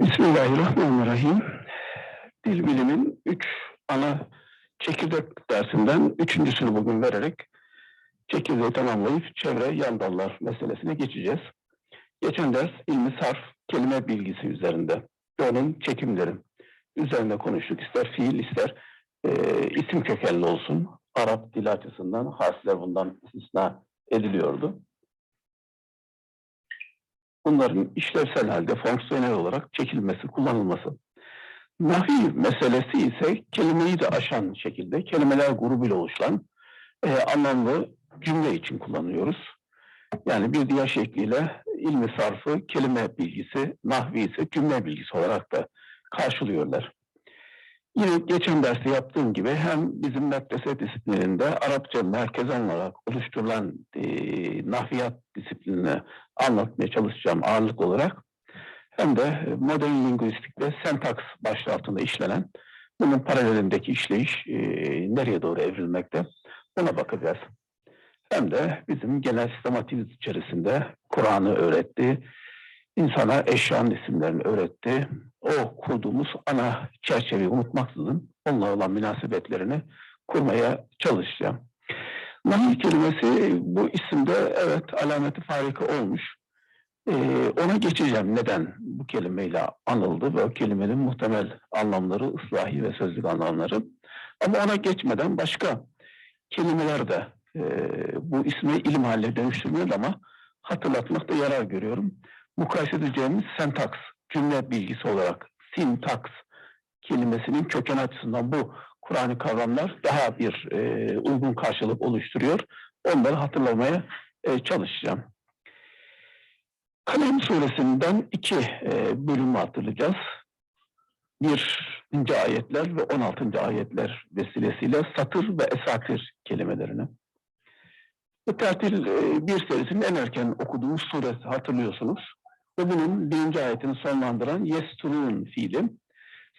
Bismillahirrahmanirrahim. Dil bilimin üç ana çekirdek dersinden üçüncüsünü bugün vererek çekirdeği tamamlayıp çevre yan dallar meselesine geçeceğiz. Geçen ders ilmi sarf, kelime bilgisi üzerinde ve onun çekimleri üzerinde konuştuk. İster fiil ister e, isim kökenli olsun. Arap dili açısından harfler bundan istisna ediliyordu. Bunların işlevsel halde fonksiyonel olarak çekilmesi, kullanılması. Nahi meselesi ise kelimeyi de aşan şekilde kelimeler grubuyla oluşan e, anlamlı cümle için kullanıyoruz. Yani bir diğer şekliyle ilmi sarfı, kelime bilgisi, nahvi ise cümle bilgisi olarak da karşılıyorlar. Yine geçen derste yaptığım gibi hem bizim medrese disiplininde Arapça merkez olarak oluşturulan e, nahviyat disiplinini anlatmaya çalışacağım ağırlık olarak hem de modern lingüistik ve sentaks başlığı altında işlenen bunun paralelindeki işleyiş e, nereye doğru evrilmekte ona bakacağız. Hem de bizim genel sistematiğimiz içerisinde Kur'an'ı öğretti, insana eşyanın isimlerini öğretti. O kurduğumuz ana çerçeveyi unutmaksızın onunla olan münasebetlerini kurmaya çalışacağım. Nahi kelimesi bu isimde evet alameti farika olmuş. Ee, ona geçeceğim neden bu kelimeyle anıldı ve o kelimenin muhtemel anlamları, ıslahi ve sözlük anlamları. Ama ona geçmeden başka kelimeler de e, bu ismi ilim haline dönüştürmüyor ama hatırlatmakta yarar görüyorum mukayese edeceğimiz sentaks, cümle bilgisi olarak sintaks kelimesinin köken açısından bu Kur'an'ı kavramlar daha bir e, uygun karşılık oluşturuyor. Onları hatırlamaya e, çalışacağım. Kalem suresinden iki e, bölümü hatırlayacağız. Birinci ayetler ve 16. ayetler vesilesiyle satır ve esatir kelimelerini. Bu tertil e, bir serisinin en erken okuduğumuz suresi hatırlıyorsunuz. Ve bunun birinci ayetini sonlandıran yesturun fiili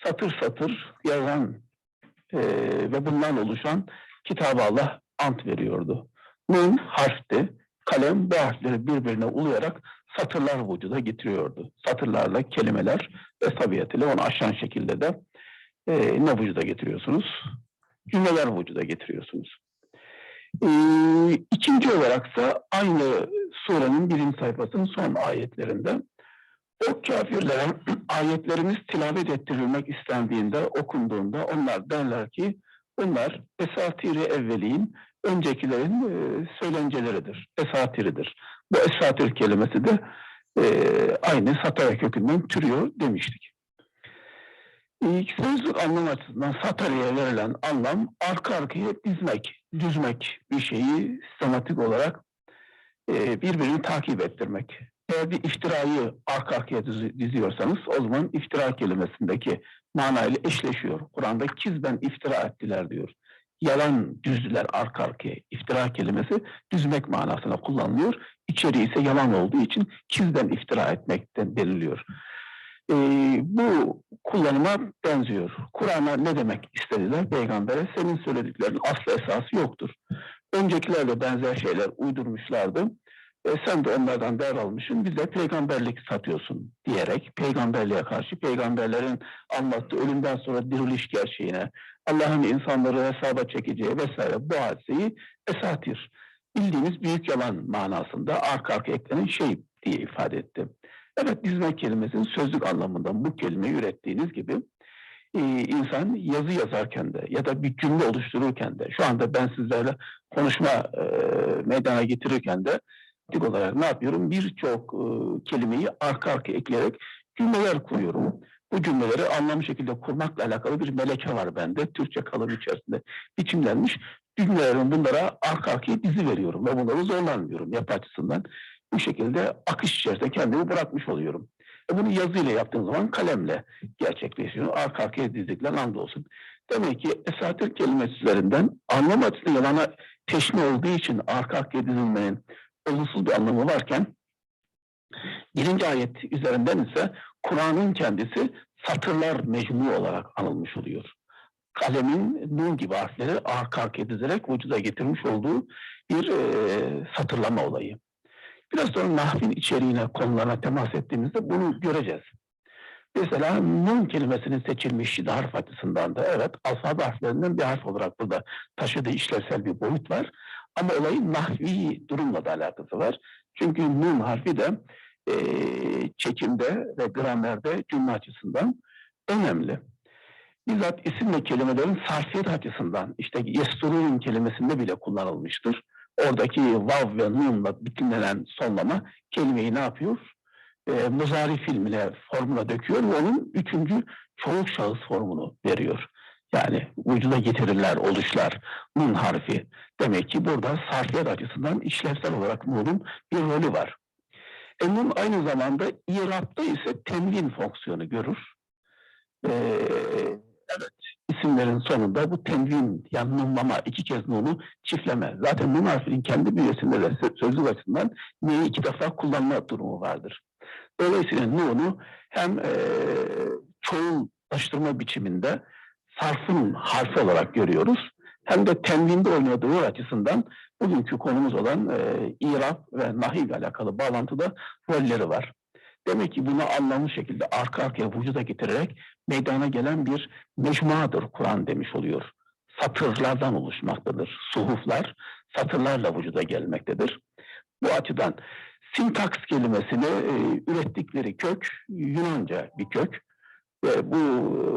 satır satır yazan e, ve bundan oluşan kitabı Allah ant veriyordu. Nun harfti, kalem bu harfleri birbirine ulayarak satırlar vücuda getiriyordu. Satırlarla kelimeler ve tabiatıyla onu aşan şekilde de e, ne vücuda getiriyorsunuz? Cümleler vücuda getiriyorsunuz. E, ikinci olaraksa aynı surenin birinci sayfasının son ayetlerinde o kafirlere ayetlerimiz tilavet ettirilmek istendiğinde, okunduğunda onlar derler ki bunlar esatiri evvelin, öncekilerin e, söylenceleridir, esatiridir. Bu esatir kelimesi de e, aynı satara kökünden türüyor demiştik. İlk sözlük anlam açısından satariye verilen anlam arka arkaya dizmek, düzmek bir şeyi sistematik olarak e, birbirini takip ettirmek. Eğer bir iftirayı arka arkaya diziyorsanız o zaman iftira kelimesindeki manayla eşleşiyor. Kur'an'da kizben iftira ettiler diyor. Yalan düzdüler arka arkaya. İftira kelimesi düzmek manasına kullanılıyor. İçeriği ise yalan olduğu için kizben iftira etmekten deniliyor. Ee, bu kullanıma benziyor. Kur'an'a ne demek istediler peygambere? Senin söylediklerinin aslı esası yoktur. Öncekilerle benzer şeyler uydurmuşlardı. E, sen de onlardan devralmışsın, bize peygamberlik satıyorsun diyerek peygamberliğe karşı peygamberlerin anlattığı ölümden sonra diriliş gerçeğine, Allah'ın insanları hesaba çekeceği vesaire bu hadiseyi esatir. Bildiğimiz büyük yalan manasında arka arka eklenen şey diye ifade etti. Evet dizme kelimesinin sözlük anlamında bu kelimeyi ürettiğiniz gibi e, insan yazı yazarken de ya da bir cümle oluştururken de şu anda ben sizlerle konuşma e, meydana getirirken de pratik olarak ne yapıyorum? Birçok e, kelimeyi arka arka ekleyerek cümleler kuruyorum. Bu cümleleri anlamlı şekilde kurmakla alakalı bir meleke var bende. Türkçe kalıbı içerisinde biçimlenmiş. Cümlelerin bunlara arka arkaya dizi veriyorum ve bunları zorlanmıyorum yapı açısından. Bu şekilde akış içerisinde kendimi bırakmış oluyorum. E bunu yazıyla yaptığım zaman kalemle gerçekleşiyor. Arka arkaya dizdikler anda olsun. Demek ki esatir kelimesi üzerinden anlam açısından yalana teşmi olduğu için arka arkaya dizilmenin olumsuz bir anlamı varken birinci ayet üzerinden ise Kur'an'ın kendisi satırlar mecmu olarak anılmış oluyor. kalemin nun gibi harfleri arka arkaya dizerek vücuda getirmiş olduğu bir e, satırlama olayı. Biraz sonra nahvin içeriğine, konularına temas ettiğimizde bunu göreceğiz. Mesela nun kelimesinin seçilmiş harf açısından da evet alfabe harflerinden bir harf olarak burada taşıdığı işlevsel bir boyut var. Ama olayın nahvi durumla da alakası var. Çünkü nun harfi de e, çekimde ve gramerde cümle açısından önemli. Bizzat isim ve kelimelerin sarfiyet açısından işte yesturun kelimesinde bile kullanılmıştır. Oradaki vav ve nunla bütünlenen sonlama kelimeyi ne yapıyor? E, muzari filmine formuna döküyor ve onun üçüncü çoğul şahıs formunu veriyor. Yani vücuda getirirler, oluşlar, nun harfi. Demek ki burada sarfiyet açısından işlevsel olarak nunun bir rolü var. E, nun aynı zamanda İrab'da ise temlin fonksiyonu görür. Ee, isimlerin sonunda bu tenvin, yani nunlama, iki kez nunu çiftleme. Zaten nun harfinin kendi bünyesinde de sö- sözlük açısından neyi iki defa kullanma durumu vardır. Dolayısıyla nunu hem e, çoğullaştırma biçiminde sarfın harfi olarak görüyoruz. Hem de tenvinde oynadığı rol açısından bugünkü konumuz olan e, İrab ve nahiv ile alakalı bağlantıda rolleri var. Demek ki bunu anlamlı şekilde arka arkaya vücuda getirerek meydana gelen bir mecmuadır Kur'an demiş oluyor. Satırlardan oluşmaktadır. Suhuflar satırlarla vücuda gelmektedir. Bu açıdan sintaks kelimesini e, ürettikleri kök Yunanca bir kök. Ve bu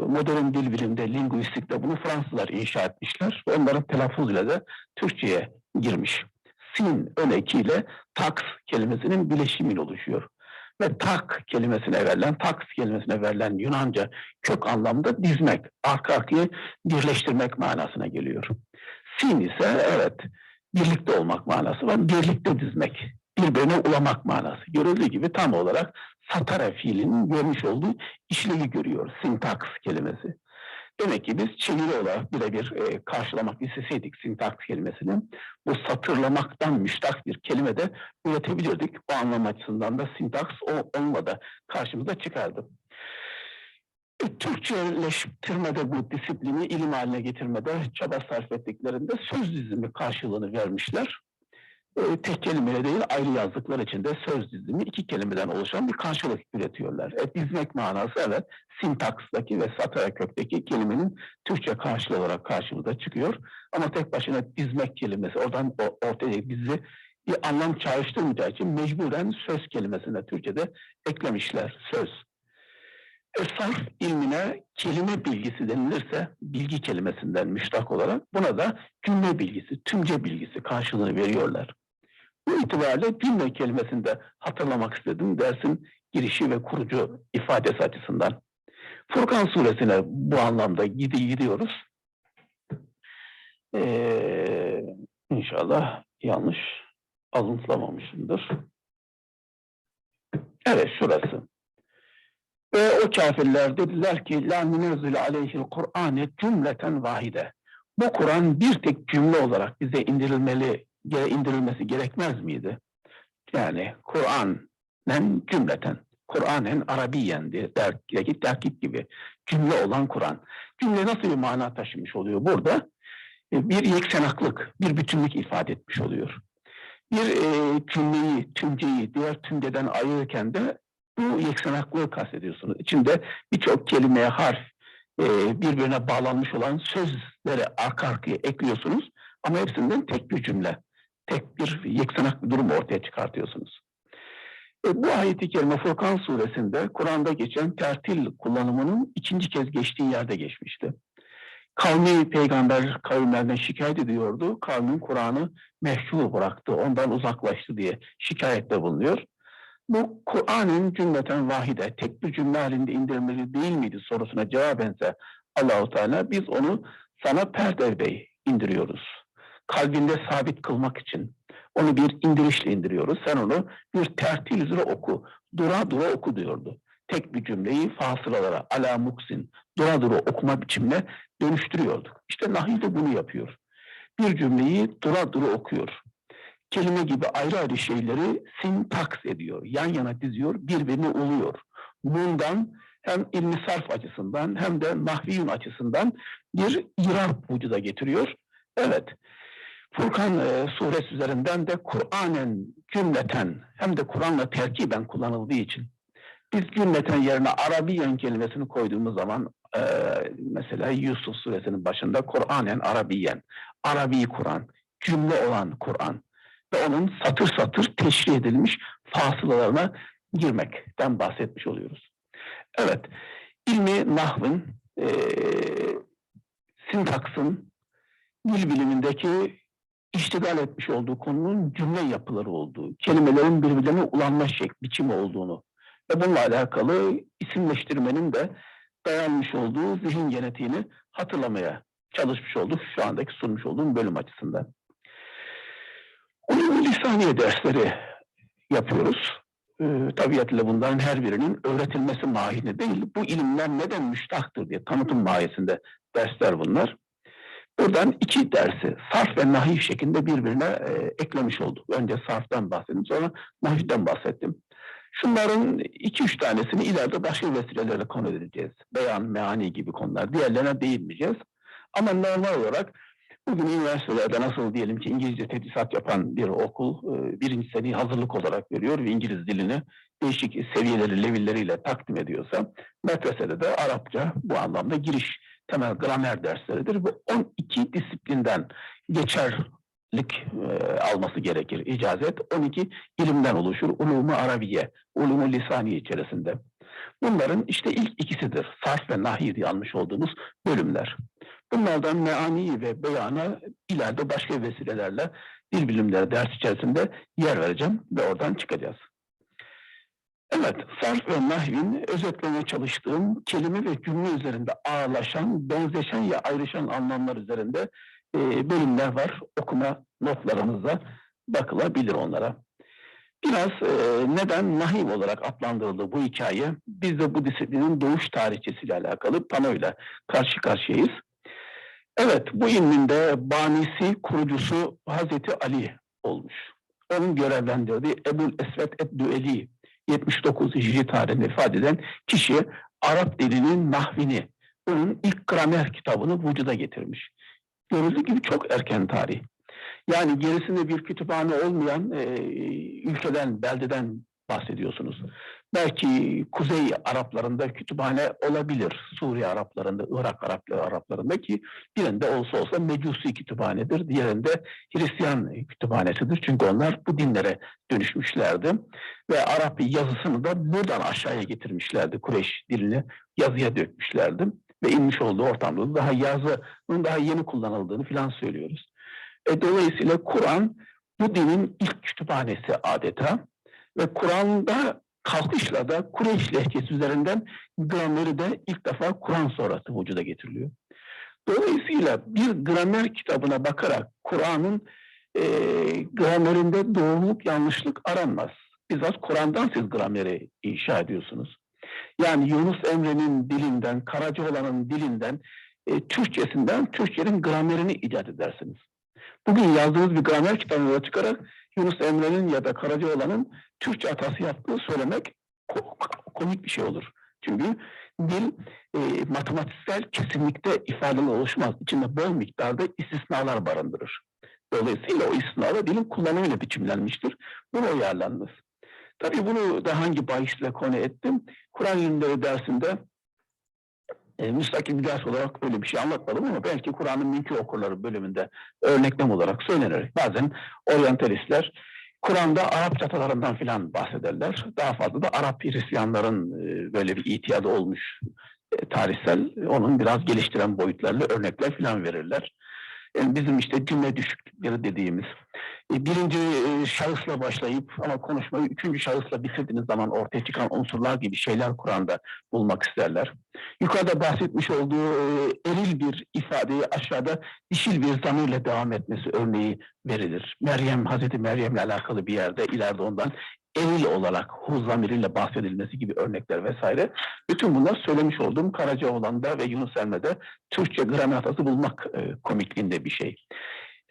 modern dil bilimde, linguistikte bunu Fransızlar inşa etmişler. Onların telaffuzuyla da Türkçe'ye girmiş. Sin ön ekiyle taks kelimesinin bileşimiyle oluşuyor ve tak kelimesine verilen, taks kelimesine verilen Yunanca kök anlamda dizmek, arka arkaya birleştirmek manasına geliyor. Sin ise evet birlikte olmak manası var, birlikte dizmek, birbirine ulamak manası. Görüldüğü gibi tam olarak satara fiilinin görmüş olduğu işlevi görüyor sintaks kelimesi. Demek ki biz çeviri olarak birebir e, karşılamak isteseydik sintaks kelimesini, bu satırlamaktan müştak bir kelime de üretebilirdik. Bu anlam açısından da sintaks o, onunla da karşımıza çıkardı. E, Türkçeleştirmede bu disiplini ilim haline getirmede çaba sarf ettiklerinde söz dizimi karşılığını vermişler. E, tek kelimeyle değil ayrı yazdıkları için de söz dizimi iki kelimeden oluşan bir karşılık üretiyorlar. E, dizmek manası evet sintakstaki ve satara kökteki kelimenin Türkçe karşılığı olarak karşımıza çıkıyor. Ama tek başına dizmek kelimesi oradan ortaya bizi bir anlam çağrıştırmayacağı için mecburen söz kelimesine Türkçe'de eklemişler söz. E, ilmine kelime bilgisi denilirse bilgi kelimesinden müştak olarak buna da cümle bilgisi, tümce bilgisi karşılığını veriyorlar. Bu itibariyle cümle kelimesini de hatırlamak istedim dersin girişi ve kurucu ifadesi açısından. Furkan suresine bu anlamda gidi gidiyoruz. Ee, inşallah yanlış alıntılamamışımdır. Evet şurası. Ve o kafirler dediler ki la nünezzile aleyhil Kur'ane cümleten vahide. Bu Kur'an bir tek cümle olarak bize indirilmeli, indirilmesi gerekmez miydi? Yani Kur'anen cümleten, Kur'anen Arabiyen diye dergideki terkip gibi cümle olan Kur'an. Cümle nasıl bir mana taşımış oluyor burada? E, Bir yeksenaklık, bir bütünlük ifade etmiş oluyor. Bir e, cümleyi, tümceyi diğer tümceden ayırırken de bu yeksenaklığı kastediyorsunuz. İçinde birçok kelimeye, harf, e, birbirine bağlanmış olan sözleri arka arkaya ekliyorsunuz. Ama hepsinden tek bir cümle, tek bir yeksenak bir durum ortaya çıkartıyorsunuz. E, bu ayeti kerime Furkan suresinde Kur'an'da geçen tertil kullanımının ikinci kez geçtiği yerde geçmişti. Kavmi peygamber kavimlerden şikayet ediyordu. Kavmin Kur'an'ı mehcur bıraktı, ondan uzaklaştı diye şikayette bulunuyor. Bu Kur'an'ın cümleten vahide, tek bir cümle halinde indirilmeli değil miydi sorusuna cevabense Allahu Teala biz onu sana perdevde indiriyoruz. Kalbinde sabit kılmak için onu bir indirişle indiriyoruz. Sen onu bir tertil üzere oku, dura dura oku diyordu. Tek bir cümleyi fasılalara, ala muksin, dura dura okuma biçimine dönüştürüyorduk. İşte Nahi de bunu yapıyor. Bir cümleyi dura dura okuyor kelime gibi ayrı ayrı şeyleri sintaks ediyor. Yan yana diziyor, birbirine uluyor. Bundan hem ilmi sarf açısından hem de nahviyun açısından bir irab vücuda getiriyor. Evet, Furkan e, suresi üzerinden de Kur'anen cümleten hem de Kur'an'la terkiben kullanıldığı için biz cümleten yerine Arabiyen kelimesini koyduğumuz zaman e, mesela Yusuf suresinin başında Kur'anen Arabiyen, Arabi Kur'an, cümle olan Kur'an ve onun satır satır teşrih edilmiş fasılalarına girmekten bahsetmiş oluyoruz. Evet, ilmi nahvın, e, sintaksın, dil bilimindeki iştigal etmiş olduğu konunun cümle yapıları olduğu, kelimelerin birbirlerine ulanma şekli, biçimi olduğunu ve bununla alakalı isimleştirmenin de dayanmış olduğu zihin genetiğini hatırlamaya çalışmış olduk şu andaki sunmuş olduğum bölüm açısından. Ulum lisaniye dersleri yapıyoruz. Ee, tabiatıyla bunların her birinin öğretilmesi mahiyinde değil, bu ilimler neden müştaktır diye tanıtım mahiyesinde dersler bunlar. Buradan iki dersi sarf ve nahiv şeklinde birbirine e, eklemiş olduk. Önce sarftan bahsettim, sonra nahivden bahsettim. Şunların iki üç tanesini ileride başka vesilelerle konu edeceğiz. Beyan, meani gibi konular. Diğerlerine değinmeyeceğiz. Ama normal olarak bugün üniversitelerde nasıl diyelim ki İngilizce tedrisat yapan bir okul e, birinci seneyi hazırlık olarak veriyor ve İngiliz dilini değişik seviyeleri, levilleriyle takdim ediyorsa medresede de Arapça bu anlamda giriş temel gramer dersleridir. Bu 12 disiplinden geçerlik e, alması gerekir icazet. 12 ilimden oluşur. Ulumu Arabiye, ulumu lisaniye içerisinde. Bunların işte ilk ikisidir. Sarf ve nahiy diye almış olduğumuz bölümler. Bunlardan meani ve beyana ileride başka vesilelerle dil bilimleri ders içerisinde yer vereceğim ve oradan çıkacağız. Evet, sarf ve nahvin özetlemeye çalıştığım kelime ve cümle üzerinde ağırlaşan, benzeşen ya ayrışan anlamlar üzerinde e, bölümler var. Okuma notlarımızda bakılabilir onlara. Biraz e, neden nahiv olarak adlandırıldı bu hikaye? Biz de bu disiplinin doğuş tarihçesiyle alakalı panoyla karşı karşıyayız. Evet, bu ilmin de banisi, kurucusu Hazreti Ali olmuş. Onun görevlendirdiği Ebul Esvet Eddüeli 79 Hicri tarihinde ifade eden kişi Arap dilinin nahvini, bunun ilk gramer kitabını vücuda getirmiş. Görüldüğü gibi çok erken tarih. Yani gerisinde bir kütüphane olmayan e, ülkeden, beldeden bahsediyorsunuz. Belki Kuzey Araplarında kütüphane olabilir. Suriye Araplarında, Irak Arapları Araplarında ki birinde olsa olsa Mecusi kütüphanedir. Diğerinde Hristiyan kütüphanesidir. Çünkü onlar bu dinlere dönüşmüşlerdi. Ve Arap yazısını da buradan aşağıya getirmişlerdi. Kureyş dilini yazıya dökmüşlerdi. Ve inmiş olduğu ortamda daha yazının daha yeni kullanıldığını filan söylüyoruz. E, dolayısıyla Kur'an bu dinin ilk kütüphanesi adeta ve Kur'an'da kalkışla da Kureyş lehçesi üzerinden grameri de ilk defa Kur'an sonrası vücuda getiriliyor. Dolayısıyla bir gramer kitabına bakarak Kur'an'ın e, gramerinde doğruluk yanlışlık aranmaz. Bizzat Kur'an'dan siz grameri inşa ediyorsunuz. Yani Yunus Emre'nin dilinden, Karacaoğlan'ın dilinden, e, Türkçesinden Türkçenin gramerini icat edersiniz. Bugün yazdığınız bir gramer kitabına çıkarak Yunus Emre'nin ya da Karacaoğlan'ın Türkçe hatası yaptığı söylemek komik bir şey olur. Çünkü dil e, matematiksel kesinlikte ifadeli oluşmaz. İçinde bol miktarda istisnalar barındırır. Dolayısıyla o istisnalar dilin kullanımıyla biçimlenmiştir. Bunu uyarlanmaz. Tabii bunu da hangi bahisle konu ettim? Kur'an ilimleri dersinde e, müstakil bir ders olarak öyle bir şey anlatmadım ama belki Kur'an'ın mümkün okurları bölümünde örneklem olarak söylenir. Bazen oryantalistler Kur'an'da Arap çatalarından filan bahsederler. Daha fazla da Arap Hristiyanların e, böyle bir itiyadı olmuş e, tarihsel, onun biraz geliştiren boyutlarla örnekler filan verirler. Yani bizim işte cümle düşüklükleri dediğimiz birinci e, şahısla başlayıp ama konuşmayı üçüncü şahısla bitirdiğiniz zaman ortaya çıkan unsurlar gibi şeyler Kur'an'da bulmak isterler. Yukarıda bahsetmiş olduğu e, eril bir ifadeyi aşağıda dişil bir zamirle devam etmesi örneği verilir. Meryem, Hazreti Meryem'le alakalı bir yerde ileride ondan eril olarak hu zamiriyle bahsedilmesi gibi örnekler vesaire. Bütün bunlar söylemiş olduğum Karacaoğlan'da ve Yunus Emre'de Türkçe gramer hatası bulmak e, komikliğinde bir şey.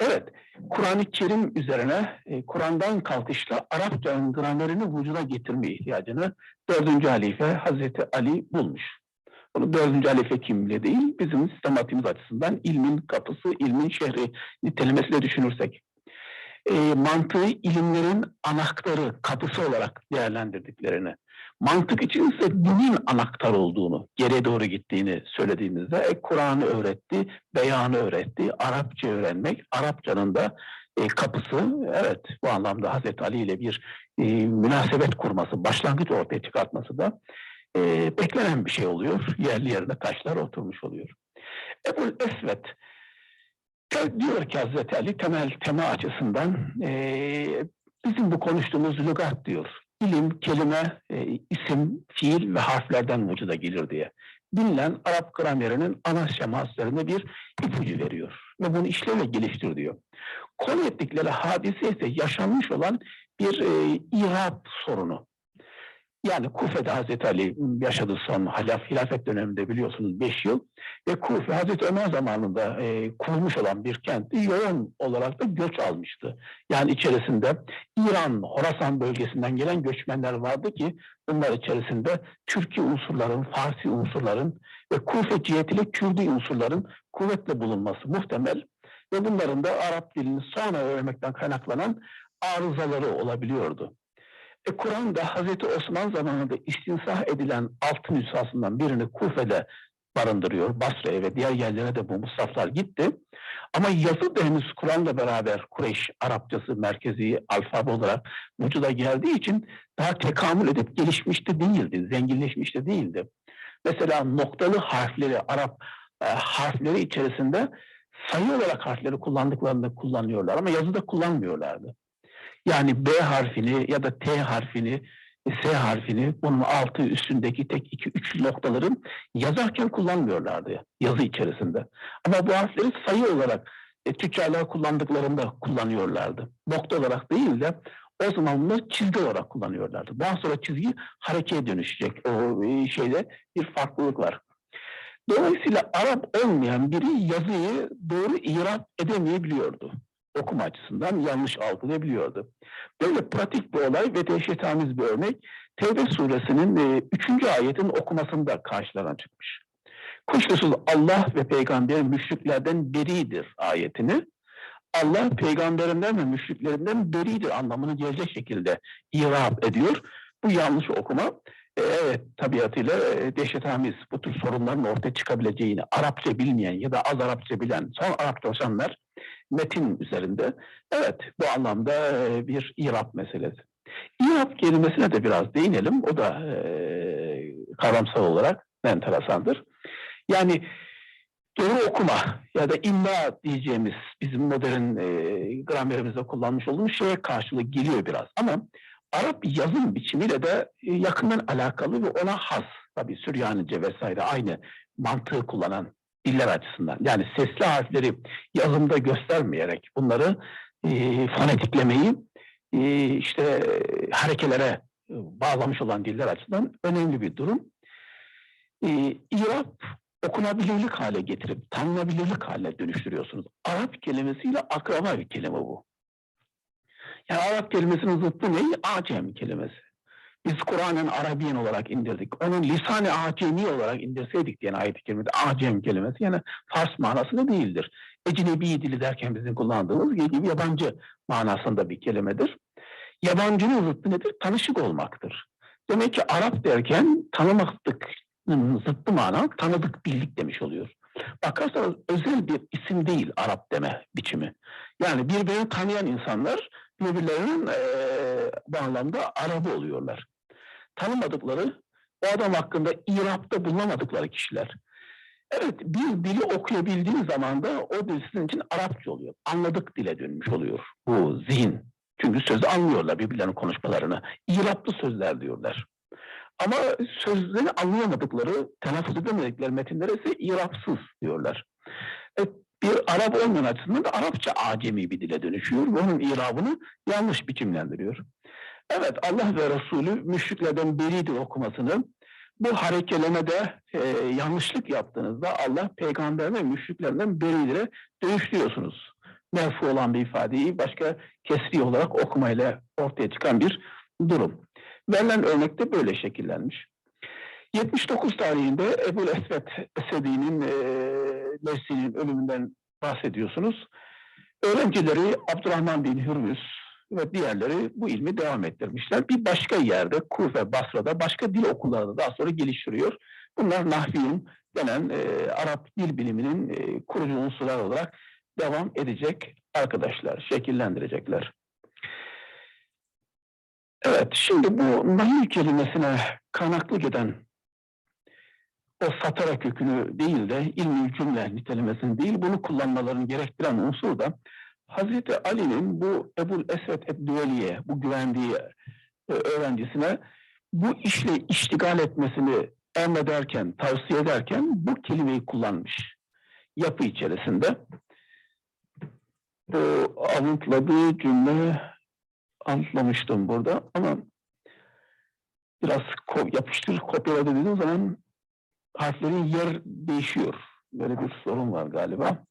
Evet, Kur'an-ı Kerim üzerine e, Kur'an'dan kalkışla Arapçanın gramerini vücuda getirme ihtiyacını dördüncü halife Hazreti Ali bulmuş. Bunu dördüncü halife kimliği değil, bizim sistematiğimiz açısından ilmin kapısı, ilmin şehri nitelemesiyle düşünürsek. E, mantığı ilimlerin anahtarı, kapısı olarak değerlendirdiklerini, mantık için ise dinin anahtar olduğunu, geriye doğru gittiğini söylediğimizde e, Kur'an'ı öğretti, beyanı öğretti, Arapça öğrenmek, Arapçanın da e, kapısı, evet bu anlamda Hazreti Ali ile bir e, münasebet kurması, başlangıç ortaya çıkartması da e, beklenen bir şey oluyor. Yerli yerine taşlar oturmuş oluyor. Ebul Esvet diyor ki Hazreti Ali temel tema açısından e, bizim bu konuştuğumuz lügat diyor. İlim, kelime, e, isim, fiil ve harflerden vücuda gelir diye. Bilinen Arap gramerinin ana şemaslarında bir ipucu veriyor. Ve bunu işlevle geliştir diyor. Konu ettikleri hadise ise yaşanmış olan bir e, İrab sorunu. Yani Kufe'de Hazreti Ali yaşadığı son halaf, hilafet döneminde biliyorsunuz 5 yıl ve Kufe Hazreti Ömer zamanında e, kurulmuş olan bir kentti yoğun olarak da göç almıştı. Yani içerisinde İran, Horasan bölgesinden gelen göçmenler vardı ki bunlar içerisinde Türkiye unsurların, Farsi unsurların ve Kufe cihetiyle Kürdi unsurların kuvvetle bulunması muhtemel ve bunların da Arap dilini sonra öğrenmekten kaynaklanan arızaları olabiliyordu. E, Kur'an'da Hazreti Osman zamanında istinsah edilen altın nüshasından birini Kufe'de barındırıyor. Basra'ya ve diğer yerlere de bu musaflar gitti. Ama yazı da henüz Kur'an'la beraber Kureyş Arapçası merkezi alfabe olarak vücuda geldiği için daha tekamül edip gelişmiş de değildi, zenginleşmiş de değildi. Mesela noktalı harfleri, Arap e, harfleri içerisinde sayı olarak harfleri kullandıklarında kullanıyorlar ama yazıda kullanmıyorlardı. Yani B harfini ya da T harfini, S harfini bunun altı üstündeki tek iki üç noktaları yazarken kullanmıyorlardı yazı içerisinde. Ama bu harfleri sayı olarak e, tüccarlar kullandıklarında kullanıyorlardı. Nokta olarak değil de o zaman bunları çizgi olarak kullanıyorlardı. Daha sonra çizgi harekeye dönüşecek. O e, şeyde bir farklılık var. Dolayısıyla Arap olmayan biri yazıyı doğru irab edemeyebiliyordu okuma açısından yanlış algılayabiliyordu. Böyle pratik bir olay ve dehşetamiz bir örnek Tevbe suresinin 3. ayetin okumasında karşılarına çıkmış. Kuşkusuz Allah ve peygamber müşriklerden beridir ayetini Allah peygamberinden ve müşriklerinden beridir anlamını gelecek şekilde irab ediyor. Bu yanlış okuma e, evet tabiatıyla e, dehşetamiz bu tür sorunların ortaya çıkabileceğini Arapça bilmeyen ya da az Arapça bilen son Arapça konuşanlar metin üzerinde evet bu anlamda bir irap meselesi. İrap kelimesine de biraz değinelim. O da e, kavramsal olarak enteresandır. Yani doğru okuma ya da imla diyeceğimiz bizim modern e, gramerimizde kullanmış olduğumuz şeye karşılık geliyor biraz. Ama Arap yazım biçimiyle de yakından alakalı ve ona has. Tabii Süryanice vesaire aynı mantığı kullanan diller açısından. Yani sesli harfleri yazımda göstermeyerek bunları e, fonetiklemeyi e, işte harekelere bağlamış olan diller açısından önemli bir durum. E, İrab okunabilirlik hale getirip tanınabilirlik haline dönüştürüyorsunuz. Arap kelimesiyle akraba bir kelime bu. Yani Arap kelimesinin zıttı ne? Acem kelimesi. Biz Kur'an'ın Arabiyen olarak indirdik. Onun lisan-ı acemi olarak indirseydik diyen ayet-i kerimede acem kelimesi yani Fars manasında değildir. Ecnebi dili derken bizim kullandığımız gibi yabancı manasında bir kelimedir. Yabancının zıttı nedir? Tanışık olmaktır. Demek ki Arap derken tanımaklıkın zıttı mana tanıdık, bildik demiş oluyor. Bakarsanız özel bir isim değil Arap deme biçimi. Yani birbirini tanıyan insanlar birbirlerinin e, bu anlamda Arabı oluyorlar. Tanımadıkları, o adam hakkında irapta bulunamadıkları kişiler. Evet, bir dili okuyabildiği zaman da o dil sizin için Arapça oluyor. Anladık dile dönmüş oluyor bu zihin. Çünkü sözü anlıyorlar birbirlerinin konuşmalarını. İraplı sözler diyorlar. Ama sözleri anlayamadıkları, telaffuz edemedikleri metinlere ise irapsız diyorlar. Bir Arap olmayan açısından da Arapça acemi bir dile dönüşüyor ve onun irabını yanlış biçimlendiriyor. Evet Allah ve Resulü müşriklerden beridir okumasını bu harekelemede e, yanlışlık yaptığınızda Allah peygamber ve müşriklerden beridir'e dönüştürüyorsunuz. merfu olan bir ifadeyi başka kesri olarak okumayla ortaya çıkan bir durum. Verilen örnekte böyle şekillenmiş. 79 tarihinde Ebu Esvet Esedi'nin e, Leysi'nin ölümünden bahsediyorsunuz. Öğrencileri Abdurrahman bin Hürmüz ve diğerleri bu ilmi devam ettirmişler. Bir başka yerde Kufe, Basra'da başka dil okullarında daha sonra geliştiriyor. Bunlar Nahviyun denen e, Arap dil biliminin e, kurucu unsurlar olarak devam edecek arkadaşlar, şekillendirecekler. Evet, şimdi bu nahiy kelimesine kaynaklık eden o satara kökünü değil de ilmi cümle nitelemesini değil, bunu kullanmalarını gerektiren unsur da Hazreti Ali'nin bu Ebul Esved Eddüveliye, bu güvendiği e, öğrencisine bu işle iştigal etmesini emrederken, tavsiye ederken bu kelimeyi kullanmış. Yapı içerisinde. Bu alıntıladığı cümle anlatlamıştım burada ama biraz ko yapıştır kopyala dediğim zaman harflerin yer değişiyor. Böyle bir sorun var galiba.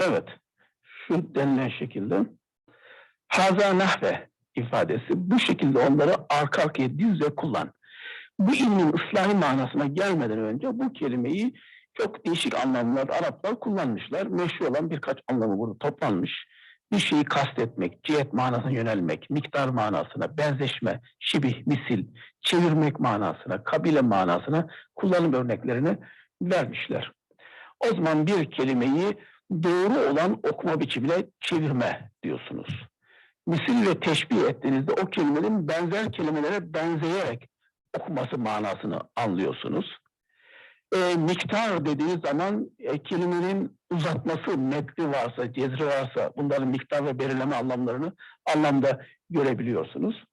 Evet. Şu denilen şekilde haza nahve ifadesi bu şekilde onları arka arkaya diz ve kullan. Bu ilmin ıslahi manasına gelmeden önce bu kelimeyi çok değişik anlamlarda Araplar kullanmışlar. Meşhur olan birkaç anlamı burada toplanmış. Bir şeyi kastetmek, cihet manasına yönelmek, miktar manasına, benzeşme, şibih, misil, çevirmek manasına, kabile manasına kullanım örneklerini vermişler. O zaman bir kelimeyi doğru olan okuma biçimine çevirme diyorsunuz. Misil ve teşbih ettiğinizde o kelimenin benzer kelimelere benzeyerek okuması manasını anlıyorsunuz. E, miktar dediği zaman e, kelimenin uzatması, metni varsa, cezri varsa bunların miktar ve belirleme anlamlarını anlamda görebiliyorsunuz.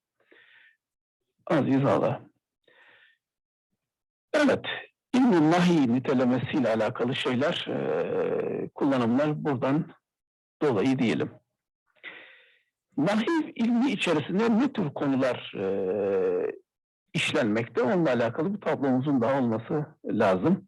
Aziz Allah. Evet, İlmi nahi nitelemesiyle alakalı şeyler, e, kullanımlar buradan dolayı diyelim. Nahiv ilmi içerisinde ne tür konular e, işlenmekte? Onunla alakalı bir tablomuzun daha olması lazım.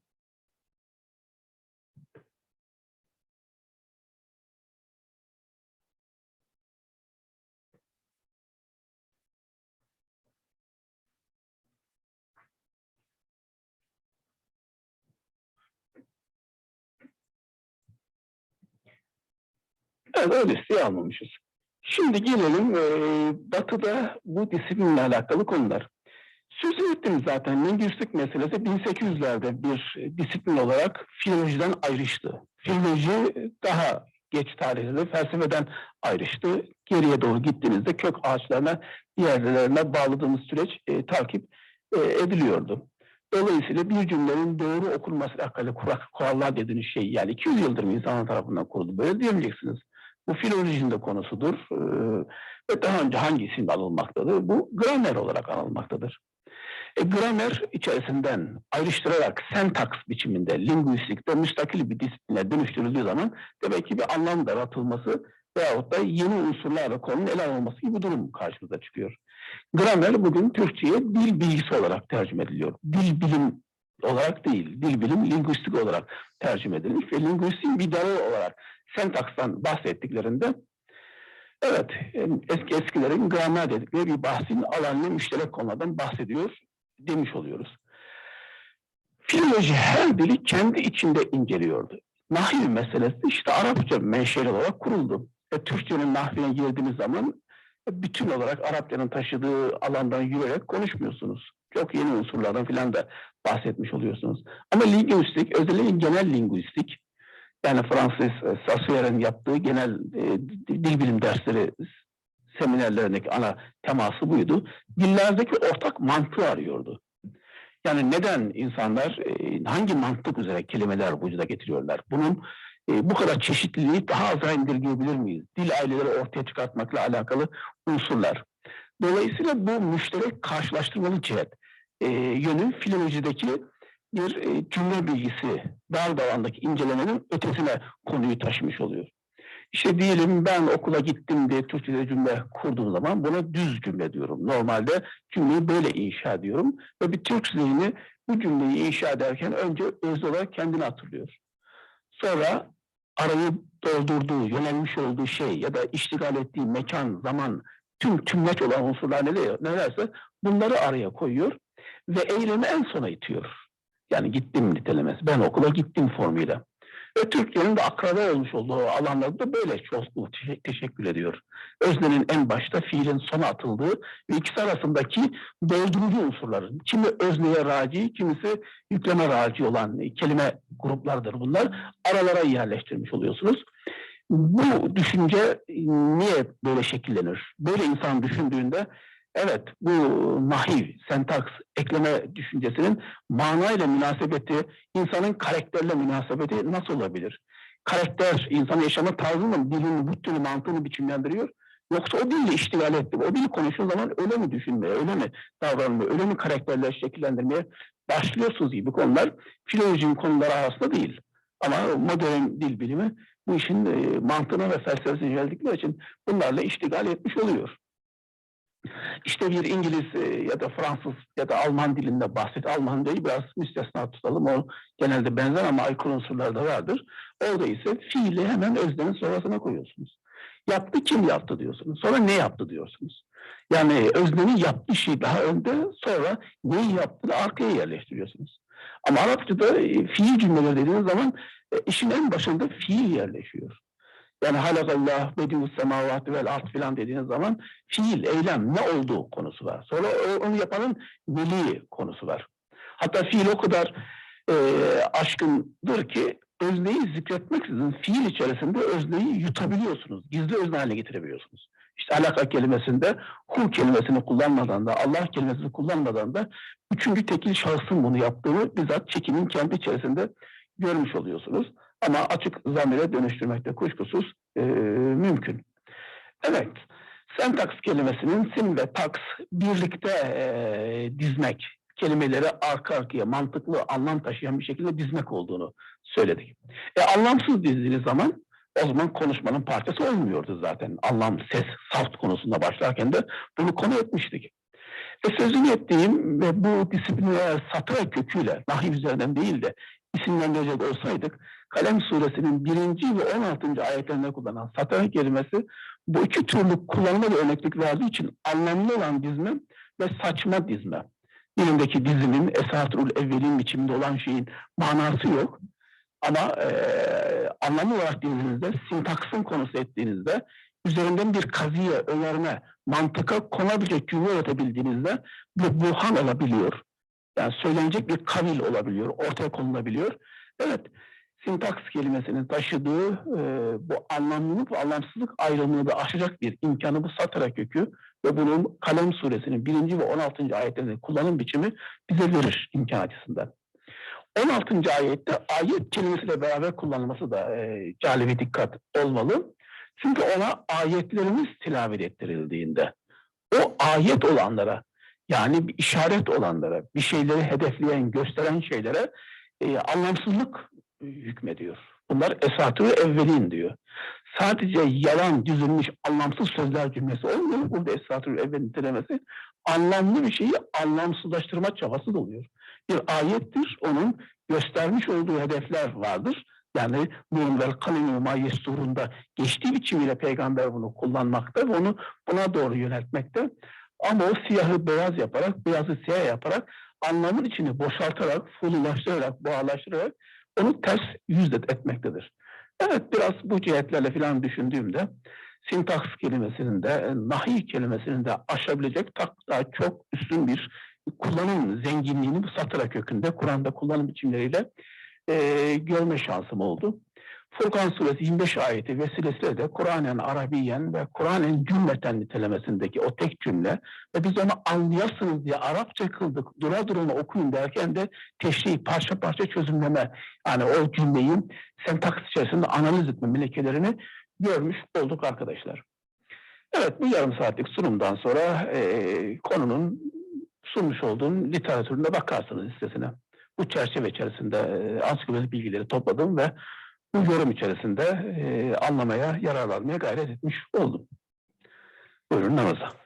Evet, öyle listeyi almamışız. Şimdi gelelim e, Batı'da bu disiplinle alakalı konular. Sözü ettim zaten lingüistik meselesi 1800'lerde bir disiplin olarak filolojiden ayrıştı. Filoloji daha geç tarihte felsefeden ayrıştı. Geriye doğru gittiğinizde kök ağaçlarına, diğerlerine bağladığımız süreç e, takip e, ediliyordu. Dolayısıyla bir cümlenin doğru okunması alakalı kurallar dediğiniz şey yani 200 yıldır insanlar tarafından kuruldu? Böyle diyemeyeceksiniz. Bu filolojinin de konusudur. Ee, ve daha önce hangi isimle alınmaktadır? Bu gramer olarak anılmaktadır. E, gramer içerisinden ayrıştırarak sentaks biçiminde lingüistikte müstakil bir disipline dönüştürüldüğü zaman demek ki bir anlam daratılması veyahut da yeni unsurlarla konunun ele alınması gibi bir durum karşımıza çıkıyor. Gramer bugün Türkçe'ye dil bilgisi olarak tercüme ediliyor. Dil bilim olarak değil, dil bilim lingüistik olarak tercüme edilmiş ve lingüistik bir dalı olarak sentakstan bahsettiklerinde evet eski eskilerin gramer dedikleri bir bahsin alanlı müşterek konulardan bahsediyor demiş oluyoruz. Filoloji her dili kendi içinde inceliyordu. Nahiv meselesi işte Arapça menşeli olarak kuruldu. E, Türkçenin nahvine girdiğiniz zaman bütün olarak Arapçanın taşıdığı alandan yürüyerek konuşmuyorsunuz. Çok yeni unsurlardan filan da bahsetmiş oluyorsunuz. Ama lingüistik, özellikle genel lingüistik, yani Fransız e, Sassuyer'in yaptığı genel e, dil bilim dersleri seminerlerindeki ana teması buydu. Dillerdeki ortak mantığı arıyordu. Yani neden insanlar e, hangi mantık üzere kelimeler vücuda getiriyorlar? Bunun e, bu kadar çeşitliliği daha aza indirgeyebilir miyiz? Dil aileleri ortaya çıkartmakla alakalı unsurlar. Dolayısıyla bu müşterek karşılaştırmalı cihet e, yönü filolojideki bir cümle bilgisi dar davandaki incelemenin ötesine konuyu taşımış oluyor. İşte diyelim ben okula gittim diye Türkçe'de cümle kurduğum zaman buna düz cümle diyorum. Normalde cümleyi böyle inşa ediyorum ve bir Türk zihni bu cümleyi inşa ederken önce öz olarak kendini hatırlıyor. Sonra arayı doldurduğu, yönelmiş olduğu şey ya da iştigal ettiği mekan, zaman, tüm tümleç olan unsurlar neler, nelerse bunları araya koyuyor ve eylemi en sona itiyor. Yani gittim nitelemesi. Ben okula gittim formuyla. Ve Türklerin de akraba olmuş olduğu alanlarda böyle teşekkür, teşekkür ediyor. Öznenin en başta fiilin sona atıldığı ve ikisi arasındaki doldurucu unsurların. Kimi özneye raci, kimisi yükleme raci olan kelime gruplardır bunlar. Aralara yerleştirmiş oluyorsunuz. Bu düşünce niye böyle şekillenir? Böyle insan düşündüğünde evet bu nahiv, sentaks, ekleme düşüncesinin manayla münasebeti, insanın karakterle münasebeti nasıl olabilir? Karakter, insanın yaşama tarzını, dilini, bütünü, mantığını biçimlendiriyor. Yoksa o dille iştigal etti. O dili konuştuğu zaman öyle mi düşünmeye, öyle mi davranmaya, öyle mi karakterler şekillendirmeye başlıyorsunuz gibi konular filolojinin konuları arasında değil. Ama modern dil bilimi bu işin e, mantığına ve felsefesine geldikleri için bunlarla iştigal etmiş oluyor. İşte bir İngiliz e, ya da Fransız ya da Alman dilinde bahset. Almancayı biraz müstesna tutalım. O genelde benzer ama aykırı unsurlar da vardır. Orada ise fiili hemen öznenin sonrasına koyuyorsunuz. Yaptı kim yaptı diyorsunuz. Sonra ne yaptı diyorsunuz. Yani öznenin yaptığı şey daha önde sonra neyi yaptığını arkaya yerleştiriyorsunuz. Ama Arapçada e, fiil cümleler dediğiniz zaman e, işin en başında fiil yerleşiyor. Yani halakallah bedius semavati vel art filan dediğiniz zaman fiil, eylem ne olduğu konusu var. Sonra onu yapanın veli konusu var. Hatta fiil o kadar e, aşkındır ki özneyi zikretmeksizin fiil içerisinde özneyi yutabiliyorsunuz. Gizli özne haline getirebiliyorsunuz. İşte alaka kelimesinde hu kelimesini kullanmadan da Allah kelimesini kullanmadan da üçüncü tekil şahsın bunu yaptığını bizzat çekimin kendi içerisinde görmüş oluyorsunuz. Ama açık zamire dönüştürmekte kuşkusuz e, mümkün. Evet, sentaks kelimesinin sim ve taks birlikte e, dizmek, kelimeleri arka arkaya mantıklı anlam taşıyan bir şekilde dizmek olduğunu söyledik. E, anlamsız dizdiğiniz zaman o zaman konuşmanın parçası olmuyordu zaten. Anlam, ses, salt konusunda başlarken de bunu konu etmiştik. Ve sözünü ettiğim ve bu disiplini eğer satıra köküyle, nahiv üzerinden değil de isimlendirecek olsaydık, Kalem suresinin birinci ve on altıncı ayetlerinde kullanılan satıra kelimesi bu iki türlü kullanıma da örneklik verdiği için anlamlı olan dizme ve saçma dizme. Birindeki dizinin esatrul evvelin biçiminde olan şeyin manası yok. Ama eee anlamlı olarak dinlediğinizde, sintaksin konusu ettiğinizde, üzerinden bir kaziye, önerme, mantıka konabilecek cümle üretebildiğinizde bu buhan olabiliyor. Yani söylenecek bir kavil olabiliyor, ortaya konulabiliyor. Evet, sintaks kelimesinin taşıdığı e, bu anlamlılık ve anlamsızlık ayrımını da aşacak bir imkanı bu satıra kökü ve bunun Kalem suresinin birinci ve 16. ayetlerinde kullanım biçimi bize verir imkan açısından. 16. ayette ayet kelimesiyle beraber kullanılması da e, calibi dikkat olmalı. Çünkü ona ayetlerimiz tilavet ettirildiğinde o ayet olanlara yani bir işaret olanlara, bir şeyleri hedefleyen, gösteren şeylere e, anlamsızlık hükmediyor. Bunlar esatü evvelin diyor. Sadece yalan düzülmüş anlamsız sözler cümlesi olmuyor. Burada esatü evvelin nitelemesi anlamlı bir şeyi anlamsızlaştırma çabası da oluyor. Bir ayettir, onun göstermiş olduğu hedefler vardır. Yani Nun vel kalemi ma yesturunda geçtiği biçimiyle peygamber bunu kullanmakta ve onu buna doğru yöneltmekte. Ama o siyahı beyaz yaparak, beyazı siyah yaparak anlamın içini boşaltarak, fululaştırarak, bağlaştırarak onu ters yüz etmektedir. Evet biraz bu cihetlerle falan düşündüğümde sintaks kelimesinin de nahiy kelimesinin de aşabilecek tak daha çok üstün bir kullanım zenginliğini bu satıra kökünde Kur'an'da kullanım biçimleriyle e, görme şansım oldu. Furkan suresi 25 ayeti vesilesiyle de Kur'anen Arabiyen ve Kur'anen cümleten nitelemesindeki o tek cümle ve biz onu anlayasınız diye Arapça kıldık, dura duruma okuyun derken de teşrih, parça parça çözümleme, yani o cümleyi sentaks içerisinde analiz etme melekelerini görmüş olduk arkadaşlar. Evet bu yarım saatlik sunumdan sonra e, konunun sunmuş olduğum literatürüne bakarsınız listesine. Bu çerçeve içerisinde e, ansiklopedi bilgileri topladım ve bu yorum içerisinde e, anlamaya, yararlanmaya gayret etmiş oldum. Buyurun namaza.